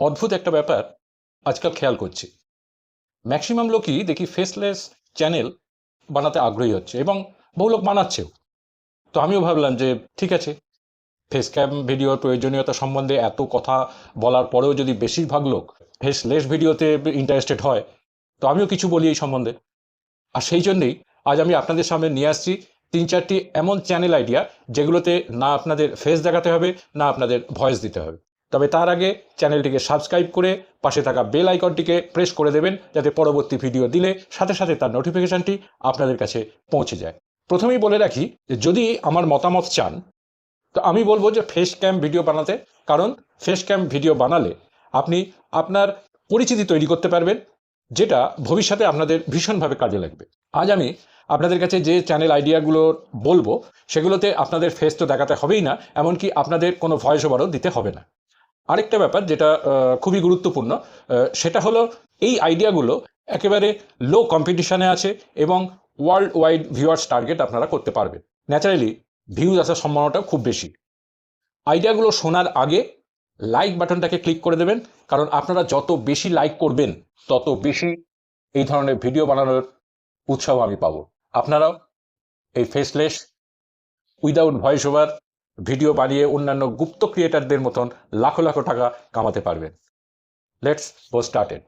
অদ্ভুত একটা ব্যাপার আজকাল খেয়াল করছি। ম্যাক্সিমাম লোকই দেখি ফেসলেস চ্যানেল বানাতে আগ্রহী হচ্ছে এবং বহু লোক বানাচ্ছেও। তো আমিও ভাবলাম যে ঠিক আছে ফেস ক্যাম ভিডিওর প্রয়োজনীয়তা সম্বন্ধে এত কথা বলার পরেও যদি বেশিরভাগ লোক ফেসলেস ভিডিওতে ইন্টারেস্টেড হয়, তো আমিও কিছু বলি এই সম্বন্ধে। আর সেই জন্যেই আজ আমি আপনাদের সামনে নিয়ে আসছি তিন চারটি এমন চ্যানেল আইডিয়া যেগুলোতে না আপনাদের ফেস দেখাতে হবে, না আপনাদের ভয়েস দিতে হবে। তবে তার আগে চ্যানেলটিকে সাবস্ক্রাইব করে পাশে থাকা বেল আইকনটিকে প্রেস করে দেবেন যাতে পরবর্তী ভিডিও দিলে সাথে সাথে তার নোটিফিকেশনটি আপনাদের কাছে পৌঁছে যায়। প্রথমেই বলে রাখি যে যদি আমার মতামত চান, তো আমি বলব যে ফেস ক্যাম ভিডিও বানাতে, কারণ ফেস ক্যাম ভিডিও বানালে আপনি আপনার পরিচিতি তৈরি করতে পারবেন, যেটা ভবিষ্যতে আপনাদের ভীষণভাবে কাজে লাগবে। আজ আমি আপনাদের কাছে যে চ্যানেল আইডিয়াগুলো বলব, সেগুলোতে আপনাদের ফেস তো দেখাতে হবেই না, এমনকি আপনাদের কোনো ভয়েস ওভারও দিতে হবে না। আরেকটা ব্যাপার যেটা খুবই গুরুত্বপূর্ণ সেটা হলো এই আইডিয়াগুলো একেবারে লো কম্পিটিশানে আছে এবং ওয়ার্ল্ড ওয়াইড ভিউয়ার্স টার্গেট আপনারা করতে পারবেন। ন্যাচারালি ভিউজ আসার সম্ভাবনাটা খুব বেশি। আইডিয়াগুলো শোনার আগে লাইক বাটনটাকে ক্লিক করে দেবেন, কারণ আপনারা যত বেশি লাইক করবেন, তত বেশি এই ধরনের ভিডিও বানানোর উৎসাহ আমি পাবো। আপনারাও এই faceless without voice over video বানিয়ে অন্যান্য গুপ্ত ক্রিয়েটারদের মতন লাখো লাখো টাকা কামাতে পারবেন। লেটস গো স্টার্টেড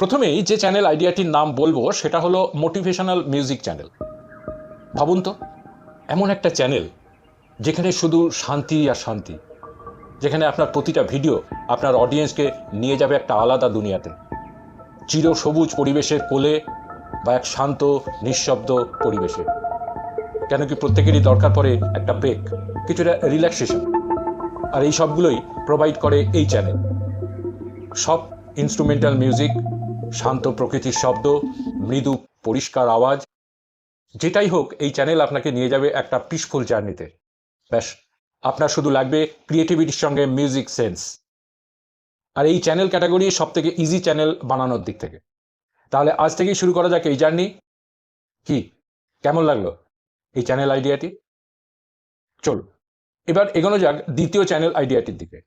প্রথমেই যে চ্যানেল আইডিয়াটির নাম বলব, সেটা হলো মোটিভেশনাল মিউজিক চ্যানেল ভাবুন তো, এমন একটা চ্যানেল যেখানে শুধু শান্তি আর শান্তি, যেখানে আপনার প্রতিটা ভিডিও আপনার অডিয়েন্সকে নিয়ে যাবে একটা আলাদা দুনিয়াতে। চির সবুজ পরিবেশের কোলে বা এক শান্ত, নিঃশব্দ পরিবেশে। কেন কি প্রত্যেকেরই দরকার পড়ে একটা ব্রেক কিছুটা রিল্যাক্সেশন আর এই সবগুলোই প্রোভাইড করে এই চ্যানেল সব ইনস্ট্রুমেন্টাল মিউজিক শান্ত প্রকৃতির শব্দ, মৃদু পরিষ্কার আওয়াজ, যেটাই হোক, এই চ্যানেল আপনাকে নিয়ে যাবে একটা পিসফুল জার্নিতে ব্যাস, আপনার শুধু লাগবে ক্রিয়েটিভিটির সঙ্গে মিউজিক সেন্স আর এই চ্যানেল ক্যাটাগরি সব থেকে ইজি চ্যানেল বানানোর দিক থেকে। তাহলে আজ থেকেই শুরু করা যাক এই জার্নি কি? কেমন লাগল? এই চ্যানেল আইডিয়াটি চলো এবার এগোনো যাক দ্বিতীয় চ্যানেল আইডিয়াটির দিকে,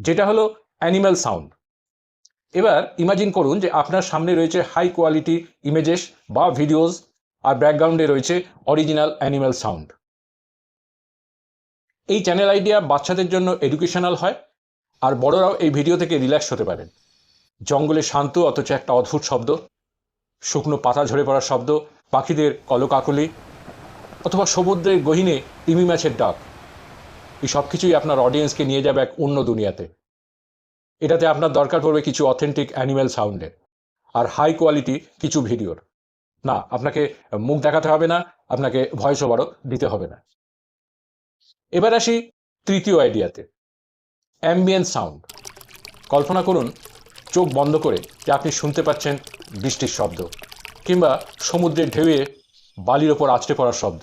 যেটা হলো অ্যানিম্যাল সাউন্ড এবার ইমাজিন করুন যে আপনার সামনে রয়েছে হাই কোয়ালিটি ইমেজেস বা ভিডিওস আর ব্যাকগ্রাউন্ডে রয়েছে অরিজিনাল অ্যানিম্যাল সাউন্ড এই চ্যানেল আইডিয়া বাচ্চাদের জন্য এডুকেশনাল হয় আর বড়রাও এই ভিডিও থেকে রিল্যাক্স হতে পারেন। জঙ্গলে শান্ত অথচ একটা অদ্ভুত শব্দ, শুকনো পাতা ঝরে পড়ার শব্দ, পাখিদের কলকাকলি অথবা সমুদ্রের গহীনে তিমি মাছের ডাক। এই সব কিছুই আপনার অডিয়েন্সকে নিয়ে যাবে এক অন্য দুনিয়াতে। এটাতে আপনার দরকার পড়বে কিছু অথেন্টিক অ্যানিম্যাল সাউন্ডের আর হাই কোয়ালিটি কিছু ভিডিওর না, আপনাকে মুখ দেখাতে হবে না, আপনাকে ভয়েস ওভারও দিতে হবে না। এবার আসি তৃতীয় আইডিয়াতে অ্যাম্বিয়েন্ট সাউন্ড কল্পনা করুন, চোখ বন্ধ করে যে আপনি শুনতে পাচ্ছেন বৃষ্টির শব্দ, কিংবা সমুদ্রের ঢেউয়ে বালির ওপর আছড়ে পড়ার শব্দ,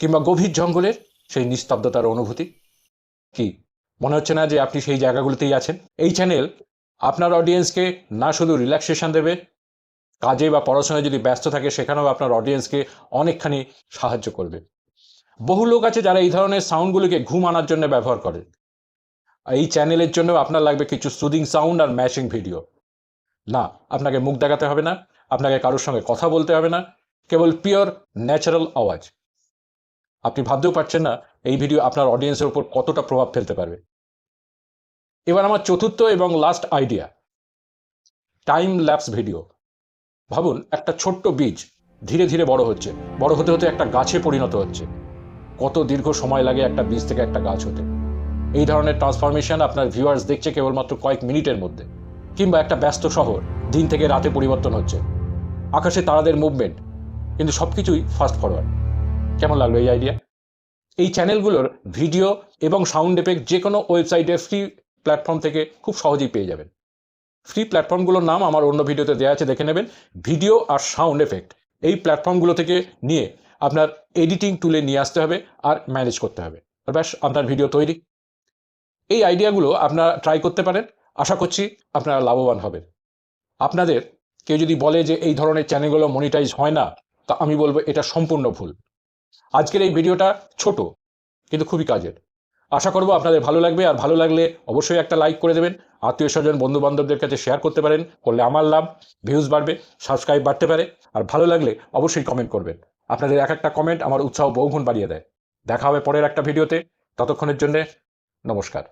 কিংবা গভীর জঙ্গলের সেই নিস্তব্ধতার অনুভূতি? কি, মনে হচ্ছে না যে আপনি সেই জায়গাগুলোতেই আছেন? এই চ্যানেল আপনার অডিয়েন্সকে না শুধু রিল্যাক্সেশন দেবে, কাজে বা পড়াশোনায় যদি ব্যস্ত থাকে, সেখানেও আপনার অডিয়েন্সকে অনেকখানি সাহায্য করবে। বহু লোক আছে যারা এই ধরনের সাউন্ডগুলোকে ঘুম আনার জন্য ব্যবহার করে। এই চ্যানেলের জন্য আপনার লাগবে কিছু সুদিং সাউন্ড আর ম্যাচিং ভিডিও না, আপনাকে মুখ দেখাতে হবে না, আপনাকে কারোর সঙ্গে কথা বলতে হবে না কেবল পিওর ন্যাচারাল আওয়াজ। আপনি ভাবতেও পারছেন না এই ভিডিও আপনার অডিয়েন্সের উপর কতটা প্রভাব ফেলতে পারবে। এবার আমার চতুর্থ এবং last idea time lapse video ভাবুন, একটা ছোট্ট বীজ ধীরে ধীরে বড় হচ্ছে। বড় হতে হতে একটা গাছে পরিণত হচ্ছে। কত দীর্ঘ সময় লাগে একটা বীজ থেকে একটা গাছ হতে। এই ধরনের ট্রান্সফরমেশন আপনার ভিউয়ার্স দেখছে কেবলমাত্র কয়েক মিনিটের মধ্যে, কিংবা একটা ব্যস্ত শহর দিন থেকে রাতে পরিবর্তন হচ্ছে। আকাশে তারাদের মুভমেন্ট কিন্তু সব কিছুই ফাস্ট ফরওয়ার্ড কেমন লাগল এই আইডিয়া এই চ্যানেলগুলোর ভিডিও এবং সাউন্ড এফেক্ট যে কোনো ওয়েবসাইটে ফ্রি প্ল্যাটফর্ম থেকে খুব সহজেই পেয়ে যাবেন। ফ্রি প্ল্যাটফর্মগুলোর নাম আমার অন্য ভিডিওতে দেওয়া আছে, দেখে নেবেন। ভিডিও আর সাউন্ড এফেক্ট এই প্ল্যাটফর্মগুলো থেকে নিয়ে আপনার এডিটিং টুলে নিয়ে আসতে হবে আর ম্যানেজ করতে হবে। আর ব্যাস, আপনার ভিডিও তৈরি। এই আইডিয়াগুলো আপনারা ট্রাই করতে পারেন। আশা করছি আপনারা লাভবান হবেন। আপনাদের কেউ যদি বলে যে এই ধরনের চ্যানেলগুলো মনিটাইজ হয় না তা আমি বলব এটা সম্পূর্ণ ভুল। আজকের এই ভিডিওটা ছোট, কিন্তু খুবই কাজের। আশা করব আপনাদের ভালো লাগবে, আর ভালো লাগলে অবশ্যই একটা লাইক করে দেবেন। আত্মীয় স্বজন বন্ধু বান্ধবদের কাছে শেয়ার করতে পারেন, করলে আমার লাভ, ভিউজ বাড়বে, সাবস্ক্রাইব বাড়তে পারে, আর ভালো লাগলে অবশ্যই কমেন্ট করবেন। আপনাদের এক একটা কমেন্ট আমার উৎসাহ বহুগুণ বাড়িয়ে দেয়। দেখা হবে পরের একটা ভিডিওতে। ততক্ষণের জন্যে নমস্কার।